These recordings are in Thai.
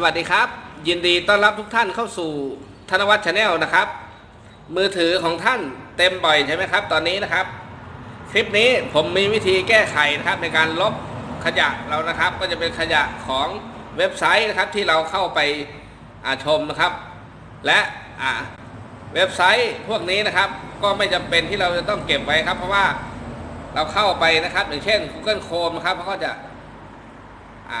สวัสดีครับ ยินดีต้อนรับทุกท่านเข้าสู่ธนวัฒน์ชาแนลนะครับ มือถือของท่านเต็มบ่อยใช่ไหมครับ ตอนนี้นะครับ คลิปนี้ผมมีวิธีแก้ไขนะครับในการลบขยะเรานะครับ ก็จะเป็นขยะของเว็บไซต์นะครับที่เราเข้าไปอ่าชมนะครับ และอ่าเว็บไซต์พวกนี้นะครับ ก็ไม่จำเป็นที่เราจะต้องเก็บไว้ครับ เพราะว่าเราเข้าไปนะครับ อย่างเช่น Google Chrome นะครับเขาก็จะอ่า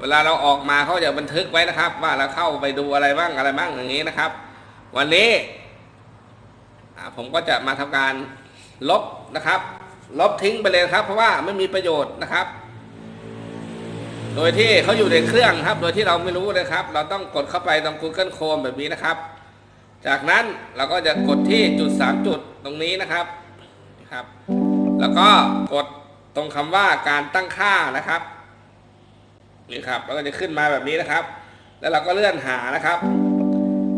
เวลาเราออกมาเขาจะบันทึกไว้นะครับ ว่าเราเข้าไปดูอะไรบ้างอะไรบ้างอย่างนี้นะครับ วันนี้ผมก็จะมาทำการลบนะครับ ลบทิ้งไปเลยครับ เพราะว่าไม่มีประโยชน์นะครับ โดยที่เขาอยู่ในเครื่องครับ โดยที่เราไม่รู้นะครับ เราต้องกดเข้าไปตรง Google Chrome แบบนี้นะครับ จากนั้นเราก็จะกดที่จุด 3 จุดตรงนี้นะครับนะครับ แล้วก็กดตรงคำว่าการตั้งค่านะครับ นี่ครับแล้วก็จะขึ้นมาแบบนี้นะครับ แล้วเราก็เลื่อนหานะครับ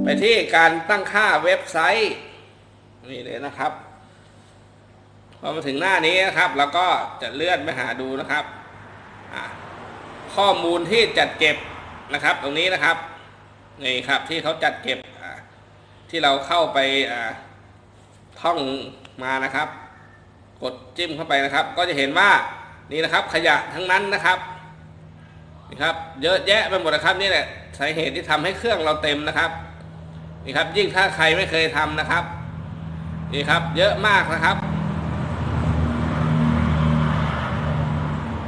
ไปที่การตั้งค่าเว็บไซต์นี่เลยนะครับพอมาถึงหน้านี้นะครับเราก็จะเลื่อนไปหาดูนะครับข้อมูลที่จัดเก็บนะครับ ตรงนี้นะครับนี่ครับที่เขาจัดเก็บที่เราเข้าไปท่องมานะครับ กดจิ้มเข้าไปนะครับ ก็จะเห็นว่านี่นะครับ ขยะทั้งนั้นนะครับ นี่ครับเยอะแยะไปหมดนะครับนี่แหละสาเหตุที่ทำให้เครื่องเราเต็มนะครับนี่ครับยิ่งถ้าใครไม่เคยทำนะครับนี่ครับ เยอะมากนะครับ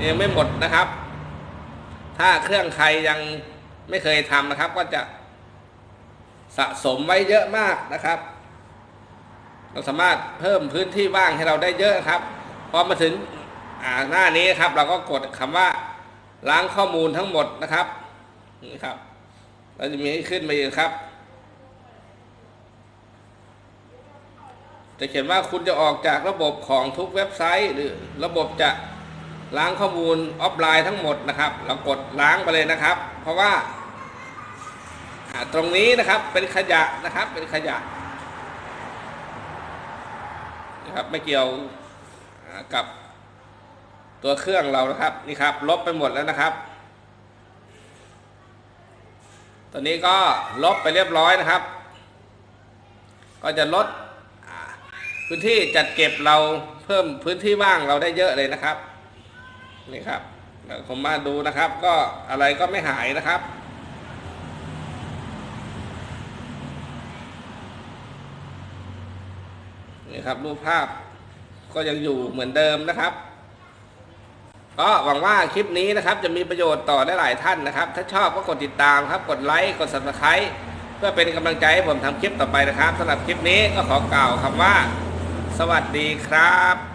ยังไม่หมดนะครับ ถ้าเครื่องใครยังไม่เคยทำนะครับ ก็จะสะสมไว้เยอะมากนะครับ เราสามารถเพิ่มพื้นที่ว่างให้เราได้เยอะครับ พอมาถึงหน้านี้ครับ เราก็กดคำว่า ล้างข้อมูลทั้งหมดนะครับนี่ครับเราจะมีให้ขึ้นมาอีกครับ จะเขียนว่าคุณจะออกจากระบบของทุกเว็บไซต์ หรือระบบจะล้างข้อมูลออฟไลน์ทั้งหมดนะครับ เรากดล้างไปเลยนะครับ เพราะว่าตรงนี้นะครับเป็นขยะนะครับเป็นขยะนะครับไม่เกี่ยวกับ ตัวเครื่องเรานะครับนี่ครับ ลบไปหมดแล้วนะครับตอนนี้ก็ลบไปเรียบร้อยนะครับ ก็จะลดพื้นที่จัดเก็บเราเพิ่มพื้นที่ว่างเราได้เยอะเลยนะครับนี่ครับเดี๋ยวผมมาดูนะครับ ก็อะไรก็ไม่หายนะครับนี่ครับรูปภาพก็ยังอยู่เหมือนเดิมนะครับ ก็หวังว่าคลิปนี้นะครับจะมีประโยชน์ต่อได้หลายท่านนะครับ ถ้าชอบก็กดติดตามครับ กดไลค์กด subscribe เพื่อเป็นกำลังใจให้ผมทำคลิปต่อไปนะครับสำหรับคลิปนี้ก็ขอกล่าวคำว่า สวัสดีครับ